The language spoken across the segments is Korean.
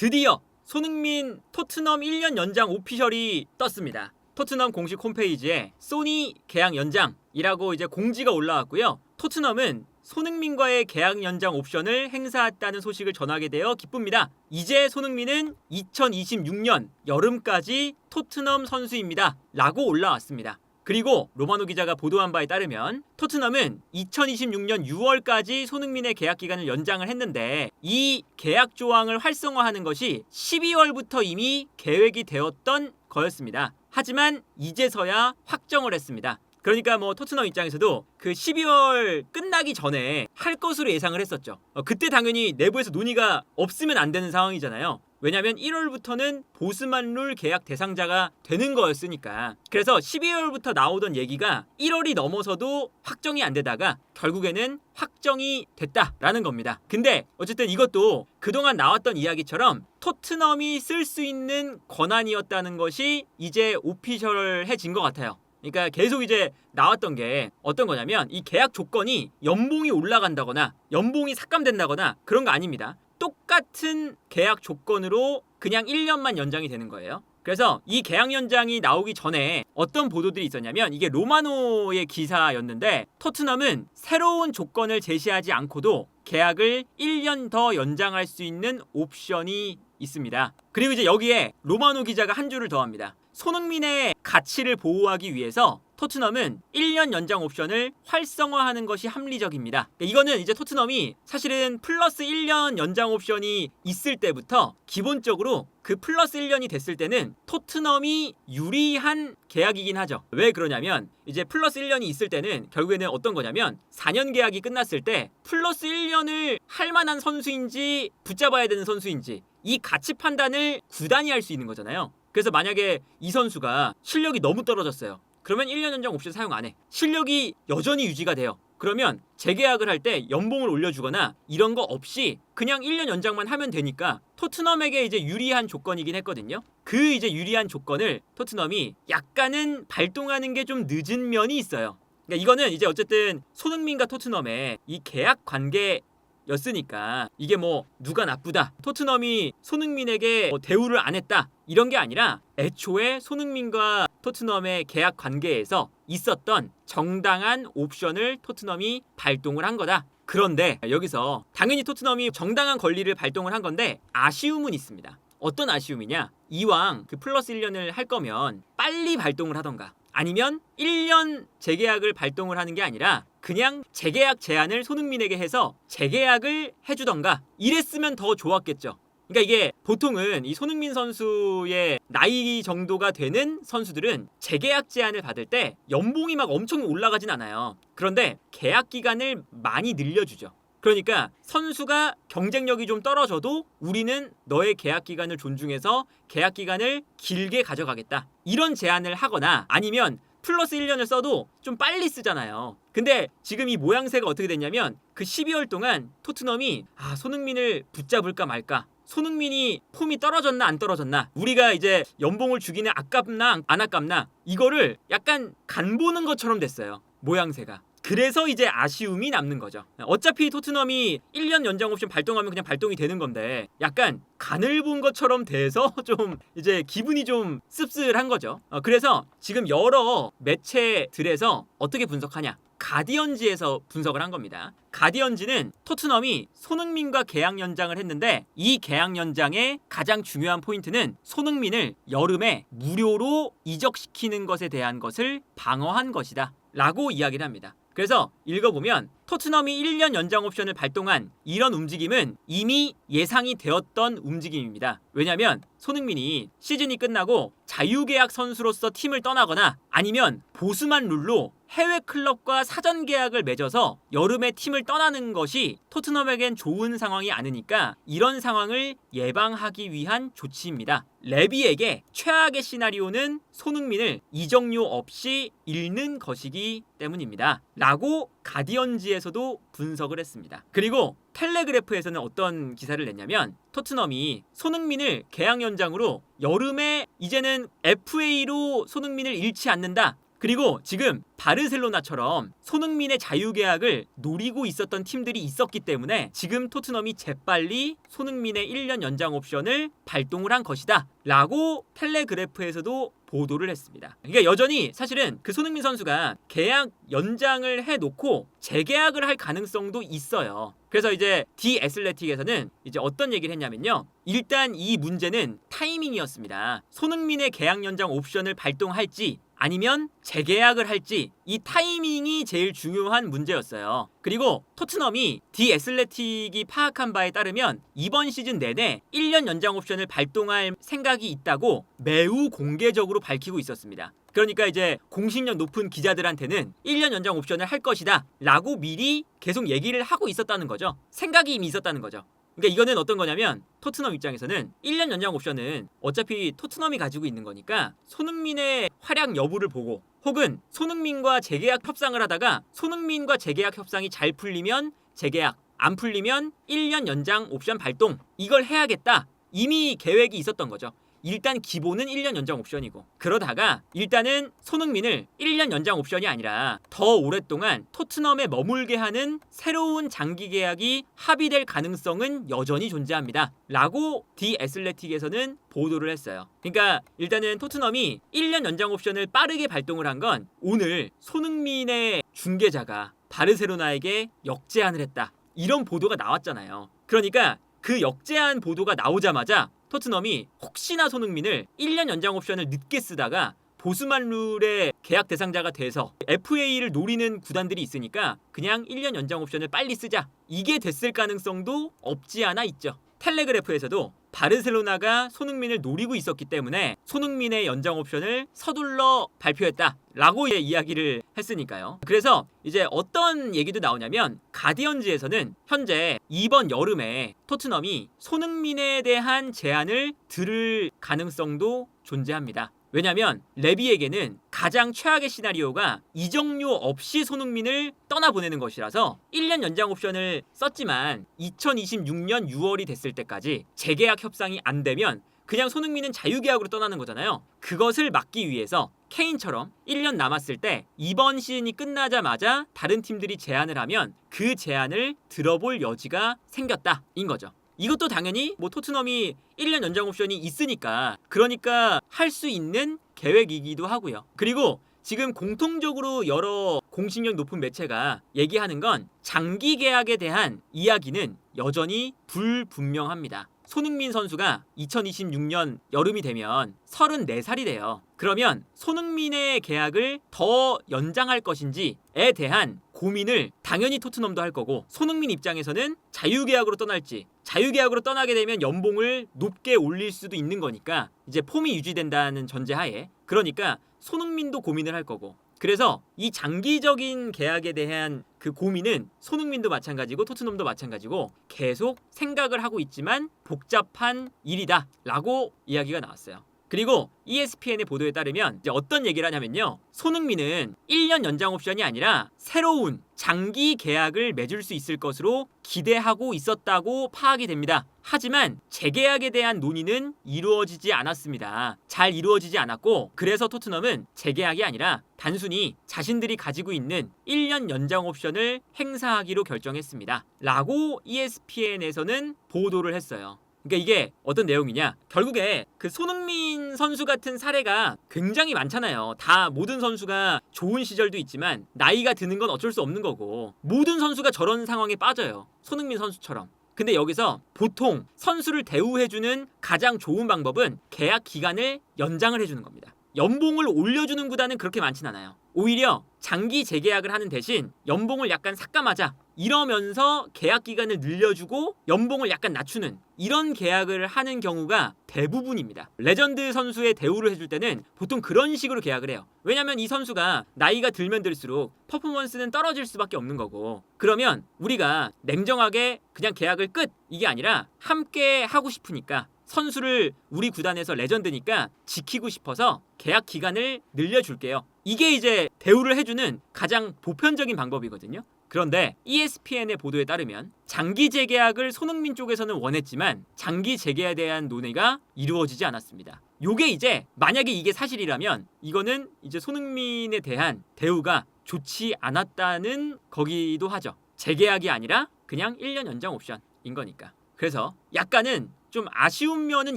드디어 손흥민 토트넘 1년 연장 오피셜이 떴습니다. 토트넘 공식 홈페이지에 소니 계약 연장이라고 이제 공지가 올라왔고요. 토트넘은 손흥민과의 계약 연장 옵션을 행사했다는 소식을 전하게 되어 기쁩니다. 이제 손흥민은 2026년 여름까지 토트넘 선수입니다. 라고 올라왔습니다. 그리고 로마노 기자가 보도한 바에 따르면 토트넘은 2026년 6월까지 손흥민의 계약 기간을 연장을 했는데 이 계약 조항을 활성화하는 것이 12월부터 이미 계획이 되었던 거였습니다. 하지만 이제서야 확정을 했습니다. 그러니까 뭐 토트넘 입장에서도 그 12월 끝나기 전에 할 것으로 예상을 했었죠. 어, 그때 당연히 내부에서 논의가 없으면 안 되는 상황이잖아요. 왜냐하면 1월부터는 보스만 룰 계약 대상자가 되는 거였으니까. 그래서 12월부터 나오던 얘기가 1월이 넘어서도 확정이 안 되다가 결국에는 확정이 됐다라는 겁니다. 근데 어쨌든 이것도 그동안 나왔던 이야기처럼 토트넘이 쓸 수 있는 권한이었다는 것이 이제 오피셜해진 것 같아요. 그러니까 계속 이제 나왔던 게 어떤 거냐면 이 계약 조건이 연봉이 올라간다거나 연봉이 삭감된다거나 그런 거 아닙니다. 똑같은 계약 조건으로 그냥 1년만 연장이 되는 거예요. 그래서 이 계약 연장이 나오기 전에 어떤 보도들이 있었냐면 이게 로마노의 기사였는데 토트넘은 새로운 조건을 제시하지 않고도 계약을 1년 더 연장할 수 있는 옵션이 있습니다. 그리고 이제 여기에 로마노 기자가 한 줄을 더합니다. 손흥민의 가치를 보호하기 위해서 토트넘은 1년 연장 옵션을 활성화하는 것이 합리적입니다. 그러니까 이거는 이제 토트넘이 사실은 플러스 1년 연장 옵션이 있을 때부터 기본적으로 그 플러스 1년이 됐을 때는 토트넘이 유리한 계약이긴 하죠. 왜 그러냐면 이제 플러스 1년이 있을 때는 결국에는 어떤 거냐면 4년 계약이 끝났을 때 플러스 1년을 할 만한 선수인지 붙잡아야 되는 선수인지 이 가치 판단을 구단이 할 수 있는 거잖아요. 그래서 만약에 이 선수가 실력이 너무 떨어졌어요. 그러면 1년 연장 옵션 사용 안 해. 실력이 여전히 유지가 돼요. 그러면 재계약을 할 때 연봉을 올려주거나 이런 거 없이 그냥 1년 연장만 하면 되니까 토트넘에게 이제 유리한 조건이긴 했거든요. 그 이제 유리한 조건을 토트넘이 약간은 발동하는 게 좀 늦은 면이 있어요. 그러니까 이거는 이제 어쨌든 손흥민과 토트넘의 이 계약 관계 였으니까 이게 뭐 누가 나쁘다 토트넘이 손흥민에게 뭐 대우를 안 했다 이런 게 아니라 애초에 손흥민과 토트넘의 계약 관계에서 있었던 정당한 옵션을 토트넘이 발동을 한 거다. 그런데 여기서 당연히 토트넘이 정당한 권리를 발동을 한 건데 아쉬움은 있습니다. 어떤 아쉬움이냐? 이왕 그 플러스 1년을 할 거면 빨리 발동을 하던가 아니면 1년 재계약을 발동을 하는 게 아니라 그냥 재계약 제한을 손흥민에게 해서 재계약을 해주던가 이랬으면 더 좋았겠죠. 그러니까 이게 보통은 이 손흥민 선수의 나이 정도가 되는 선수들은 재계약 제한을 받을 때 연봉이 막 엄청 올라가진 않아요. 그런데 계약 기간을 많이 늘려주죠. 그러니까 선수가 경쟁력이 좀 떨어져도 우리는 너의 계약 기간을 존중해서 계약 기간을 길게 가져가겠다. 이런 제안을 하거나 아니면 플러스 1년을 써도 좀 빨리 쓰잖아요. 근데 지금 이 모양새가 어떻게 됐냐면 그 12월 동안 토트넘이 아, 손흥민을 붙잡을까 말까. 손흥민이 폼이 떨어졌나 안 떨어졌나 우리가 이제 연봉을 주기는 아깝나 안 아깝나 이거를 약간 간 보는 것처럼 됐어요 모양새가 그래서 이제 아쉬움이 남는 거죠. 어차피 토트넘이 1년 연장 옵션 발동하면 그냥 발동이 되는 건데 약간 간을 본 것처럼 돼서 좀 이제 기분이 좀 씁쓸한 거죠. 어, 그래서 지금 여러 매체들에서 어떻게 분석하냐? 가디언지에서 분석을 한 겁니다. 가디언지는 토트넘이 손흥민과 계약 연장을 했는데 이 계약 연장의 가장 중요한 포인트는 손흥민을 여름에 무료로 이적시키는 것에 대한 것을 방어한 것이다. 라고 이야기를 합니다. 그래서 읽어보면 토트넘이 1년 연장 옵션을 발동한 이런 움직임은 이미 예상이 되었던 움직임입니다. 왜냐하면 손흥민이 시즌이 끝나고 자유계약 선수로서 팀을 떠나거나 아니면 보수만 룰로 해외 클럽과 사전 계약을 맺어서 여름에 팀을 떠나는 것이 토트넘에겐 좋은 상황이 아니니까 이런 상황을 예방하기 위한 조치입니다. 레비에게 최악의 시나리오는 손흥민을 이적료 없이 잃는 것이기 때문입니다. 라고 가디언지에서도 분석을 했습니다. 그리고 텔레그래프에서는 어떤 기사를 냈냐면 토트넘이 손흥민을 계약 연장으로 여름에 이제는 FA로 손흥민을 잃지 않는다. 그리고 지금 바르셀로나처럼 손흥민의 자유계약을 노리고 있었던 팀들이 있었기 때문에 지금 토트넘이 재빨리 손흥민의 1년 연장 옵션을 발동을 한 것이다. 라고 텔레그래프에서도 보도를 했습니다. 그러니까 여전히 사실은 그 손흥민 선수가 계약 연장을 해놓고 재계약을 할 가능성도 있어요. 그래서 이제 디 애슬레틱에서는 이제 어떤 얘기를 했냐면요. 일단 이 문제는 타이밍이었습니다. 손흥민의 계약 연장 옵션을 발동할지 아니면 재계약을 할지 이 타이밍이 제일 중요한 문제였어요. 그리고 토트넘이 디 애슬레틱이 파악한 바에 따르면 이번 시즌 내내 1년 연장 옵션을 발동할 생각이 있다고 매우 공개적으로 밝히고 있었습니다. 그러니까 이제 공신력 높은 기자들한테는 1년 연장 옵션을 할 것이다 라고 미리 계속 얘기를 하고 있었다는 거죠. 생각이 이미 있었다는 거죠. 그러니까 이거는 어떤 거냐면 토트넘 입장에서는 1년 연장 옵션은 어차피 토트넘이 가지고 있는 거니까 손흥민의 활약 여부를 보고 혹은 손흥민과 재계약 협상을 하다가 손흥민과 재계약 협상이 잘 풀리면 재계약 안 풀리면 1년 연장 옵션 발동 이걸 해야겠다 이미 계획이 있었던 거죠. 일단 기본은 1년 연장 옵션이고 그러다가 일단은 손흥민을 1년 연장 옵션이 아니라 더 오랫동안 토트넘에 머물게 하는 새로운 장기 계약이 합의될 가능성은 여전히 존재합니다. 라고 디 애슬레틱에서는 보도를 했어요. 그러니까 일단은 토트넘이 1년 연장 옵션을 빠르게 발동을 한 건 오늘 손흥민의 중계자가 바르셀로나에게 역제안을 했다. 이런 보도가 나왔잖아요. 그러니까 그 역제안 보도가 나오자마자 토트넘이 혹시나 손흥민을 1년 연장 옵션을 늦게 쓰다가 보수만 룰의 계약 대상자가 돼서 FA를 노리는 구단들이 있으니까 그냥 1년 연장 옵션을 빨리 쓰자. 이게 됐을 가능성도 없지 않아 있죠. 텔레그래프에서도 바르셀로나가 손흥민을 노리고 있었기 때문에 손흥민의 연장 옵션을 서둘러 발표했다. 라고 이야기를 했으니까요. 그래서 이제 어떤 얘기도 나오냐면 가디언즈에서는 현재 이번 여름에 토트넘이 손흥민에 대한 제안을 들을 가능성도 존재합니다. 왜냐면 레비에게는 가장 최악의 시나리오가 이적료 없이 손흥민을 떠나보내는 것이라서 1년 연장 옵션을 썼지만 2026년 6월이 됐을 때까지 재계약 협상이 안 되면 그냥 손흥민은 자유계약으로 떠나는 거잖아요. 그것을 막기 위해서 케인처럼 1년 남았을 때 이번 시즌이 끝나자마자 다른 팀들이 제안을 하면 그 제안을 들어볼 여지가 생겼다. 인 거죠. 이것도 당연히 뭐 토트넘이 1년 연장 옵션이 있으니까 그러니까 할 수 있는 계획이기도 하고요. 그리고 지금 공통적으로 여러 공신력 높은 매체가 얘기하는 건 장기 계약에 대한 이야기는 여전히 불분명합니다. 손흥민 선수가 2026년 여름이 되면 34살이 돼요. 그러면 손흥민의 계약을 더 연장할 것인지에 대한 고민을 당연히 토트넘도 할 거고 손흥민 입장에서는 자유계약으로 떠날지 자유계약으로 떠나게 되면 연봉을 높게 올릴 수도 있는 거니까 이제 폼이 유지된다는 전제하에 그러니까 손흥민도 고민을 할 거고 그래서 이 장기적인 계약에 대한 그 고민은 손흥민도 마찬가지고 토트넘도 마찬가지고 계속 생각을 하고 있지만 복잡한 일이다라고 이야기가 나왔어요. 그리고 ESPN의 보도에 따르면 어떤 얘기를 하냐면요. 손흥민은 1년 연장 옵션이 아니라 새로운 장기 계약을 맺을 수 있을 것으로 기대하고 있었다고 파악이 됩니다. 하지만 재계약에 대한 논의는 이루어지지 않았습니다. 잘 이루어지지 않았고 그래서 토트넘은 재계약이 아니라 단순히 자신들이 가지고 있는 1년 연장 옵션을 행사하기로 결정했습니다. 라고 ESPN에서는 보도를 했어요. 그러니까 이게 어떤 내용이냐? 결국에 그 손흥민 선수 같은 사례가 굉장히 많잖아요. 다 모든 선수가 좋은 시절도 있지만 나이가 드는 건 어쩔 수 없는 거고 모든 선수가 저런 상황에 빠져요. 손흥민 선수처럼. 근데 여기서 보통 선수를 대우해주는 가장 좋은 방법은 계약 기간을 연장을 해주는 겁니다. 연봉을 올려주는 구단은 그렇게 많진 않아요. 오히려 장기 재계약을 하는 대신 연봉을 약간 삭감하자 이러면서 계약 기간을 늘려주고 연봉을 약간 낮추는 이런 계약을 하는 경우가 대부분입니다. 레전드 선수의 대우를 해줄 때는 보통 그런 식으로 계약을 해요. 왜냐면 이 선수가 나이가 들면 들수록 퍼포먼스는 떨어질 수밖에 없는 거고 그러면 우리가 냉정하게 그냥 계약을 끝 이게 아니라 함께 하고 싶으니까 선수를 우리 구단에서 레전드니까 지키고 싶어서 계약 기간을 늘려줄게요. 이게 이제 대우를 해주는 가장 보편적인 방법이거든요. 그런데 ESPN의 보도에 따르면 장기 재계약을 손흥민 쪽에서는 원했지만 장기 재계에 대한 논의가 이루어지지 않았습니다. 요게 이제 만약에 이게 사실이라면 이거는 이제 손흥민에 대한 대우가 좋지 않았다는 거기도 하죠. 재계약이 아니라 그냥 1년 연장 옵션인 거니까. 그래서 약간은 좀 아쉬운 면은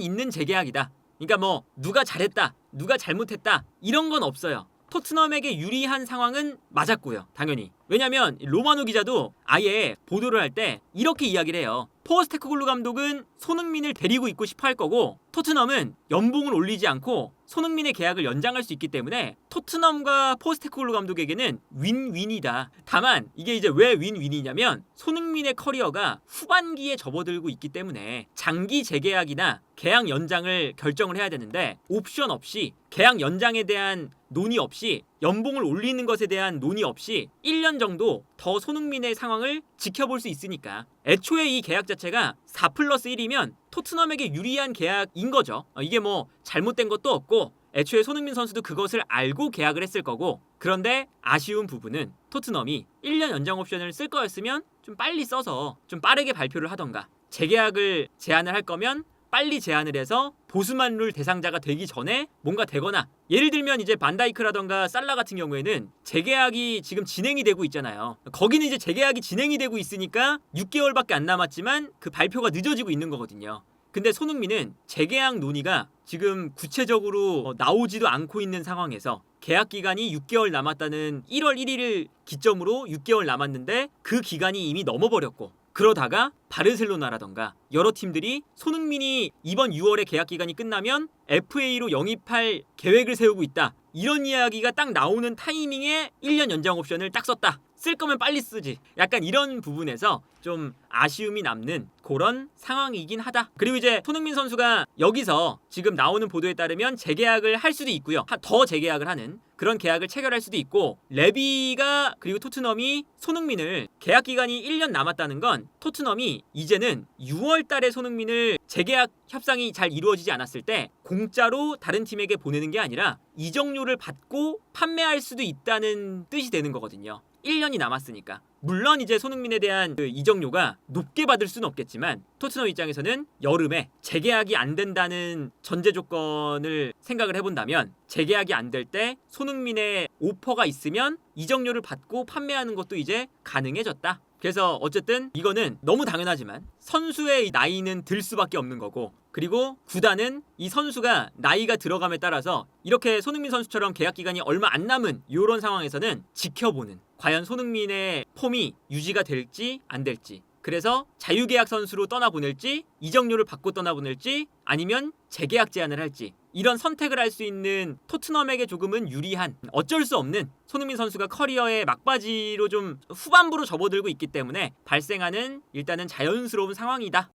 있는 재계약이다. 그러니까 뭐 누가 잘했다, 누가 잘못했다 이런 건 없어요. 토트넘에게 유리한 상황은 맞았고요. 당연히. 왜냐면 로마노 기자도 아예 보도를 할 때 이렇게 이야기를 해요. 포스테코글루 감독은 손흥민을 데리고 있고 싶어 할 거고 토트넘은 연봉을 올리지 않고 손흥민의 계약을 연장할 수 있기 때문에 토트넘과 포스테코글루 감독에게는 윈윈이다. 다만 이게 이제 왜 윈윈이냐면 손흥민의 커리어가 후반기에 접어들고 있기 때문에 장기 재계약이나 계약 연장을 결정을 해야 되는데 옵션 없이 계약 연장에 대한 논의 없이 연봉을 올리는 것에 대한 논의 없이 1년 정도 더 손흥민의 상황을 지켜볼 수 있으니까. 애초에 이 계약 자체가 4 플러스 1이면 토트넘에게 유리한 계약인 거죠. 어, 이게 뭐 잘못된 것도 없고 애초에 손흥민 선수도 그것을 알고 계약을 했을 거고. 그런데 아쉬운 부분은 토트넘이 1년 연장 옵션을 쓸 거였으면 좀 빨리 써서 좀 빠르게 발표를 하던가. 재계약을 제안을 할 거면 빨리 제안을 해서 보수만룰 대상자가 되기 전에 뭔가 되거나 예를 들면 이제 반다이크라던가 살라 같은 경우에는 재계약이 지금 진행이 되고 있잖아요. 거기는 이제 재계약이 진행이 되고 있으니까 6개월밖에 안 남았지만 그 발표가 늦어지고 있는 거거든요. 근데 손흥민은 재계약 논의가 지금 구체적으로 어, 나오지도 않고 있는 상황에서 계약 기간이 6개월 남았다는 1월 1일을 기점으로 6개월 남았는데 그 기간이 이미 넘어버렸고 그러다가 바르셀로나라던가 여러 팀들이 손흥민이 이번 6월에 계약 기간이 끝나면 FA로 영입할 계획을 세우고 있다. 이런 이야기가 딱 나오는 타이밍에 1년 연장 옵션을 딱 썼다. 쓸 거면 빨리 쓰지. 약간 이런 부분에서 좀 아쉬움이 남는 그런 상황이긴 하다. 그리고 이제 손흥민 선수가 여기서 지금 나오는 보도에 따르면 재계약을 할 수도 있고요. 하- 더 재계약을 하는 그런 계약을 체결할 수도 있고 레비가 그리고 토트넘이 손흥민을 계약 기간이 1년 남았다는 건 토트넘이 이제는 6월 달에 손흥민을 재계약 협상이 잘 이루어지지 않았을 때 공짜로 다른 팀에게 보내는 게 아니라 이적료를 받고 판매할 수도 있다는 뜻이 되는 거거든요. 1년이 남았으니까. 물론 이제 손흥민에 대한 그 이적료가 높게 받을 수는 없겠지만 토트넘 입장에서는 여름에 재계약이 안 된다는 전제 조건을 생각을 해본다면 재계약이 안 될 때 손흥민의 오퍼가 있으면 이적료를 받고 판매하는 것도 이제 가능해졌다. 그래서 어쨌든 이거는 너무 당연하지만 선수의 나이는 들 수밖에 없는 거고 그리고 구단은 이 선수가 나이가 들어감에 따라서 이렇게 손흥민 선수처럼 계약 기간이 얼마 안 남은 이런 상황에서는 지켜보는 과연 손흥민의 폼이 유지가 될지 안 될지 그래서 자유계약 선수로 떠나보낼지 이적료를 받고 떠나보낼지 아니면 재계약 제안을 할지 이런 선택을 할 수 있는 토트넘에게 조금은 유리한 어쩔 수 없는 손흥민 선수가 커리어의 막바지로 좀 후반부로 접어들고 있기 때문에 발생하는 일단은 자연스러운 상황이다.